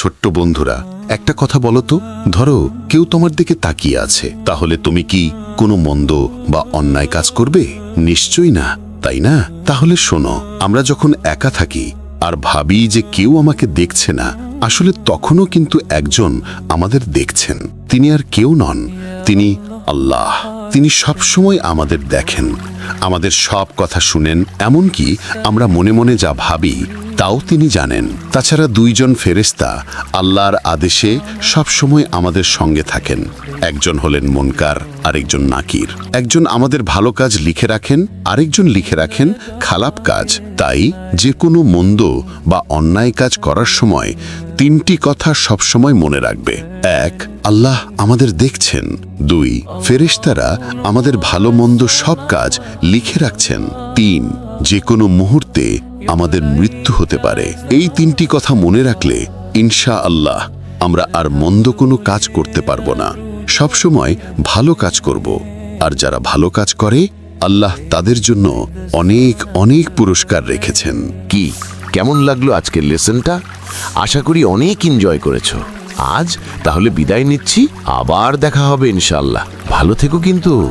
ছোট্ট বন্ধুরা, একটা কথা বলো তো। ধরো, কেউ তোমার দিকে তাকিয়ে আছে। তাহলে তুমি কি কোনো মন্দ বা অন্যায় কাজ করবে? নিশ্চয়ই না, তাই না? তাহলে শোনো, আমরা যখন একা থাকি আর ভাবি যে কেউ আমাকে দেখছে না, আসলে তখনও কিন্তু একজন আমাদের দেখছেন। তিনি আর কেউ নন, তিনি আল্লাহ। তিনি সবসময় আমাদের দেখেন, আমাদের সব কথা শুনেন, এমনকি আমরা মনে মনে যা ভাবি তাও তিনি জানেন। তাছাড়া দুইজন ফেরেস্তা আল্লাহর আদেশে সবসময় আমাদের সঙ্গে থাকেন। একজন হলেন মনকার, আরেকজন নাকির। একজন আমাদের ভালো কাজ লিখে রাখেন, আরেকজন লিখে রাখেন খারাপ কাজ। তাই যে কোনো মন্দ বা অন্যায় কাজ করার সময় তিনটি কথা সবসময় মনে রাখবে। এক, আল্লাহ আমাদের দেখছেন। দুই, ফেরেশতারা আমাদের ভালো মন্দ সব কাজ লিখে রাখছেন। তিন, যে কোনো মুহূর্তে আমাদের মৃত্যু হতে পারে। এই তিনটি কথা মনে রাখলে ইনশা আল্লাহ আমরা আর মন্দ কোনো কাজ করতে পারব না। সবসময় ভালো কাজ করব। আর যারা ভালো কাজ করে, আল্লাহ তাদের জন্য অনেক অনেক পুরস্কার রেখেছেন। কি? কেমন লাগল আজকের লেসনটা? আশা করি অনেক এনজয় করেছ। আজ তাহলে বিদায় নিচ্ছি, আবার দেখা হবে ইনশাল্লাহ ভালো থেকো কিন্তু।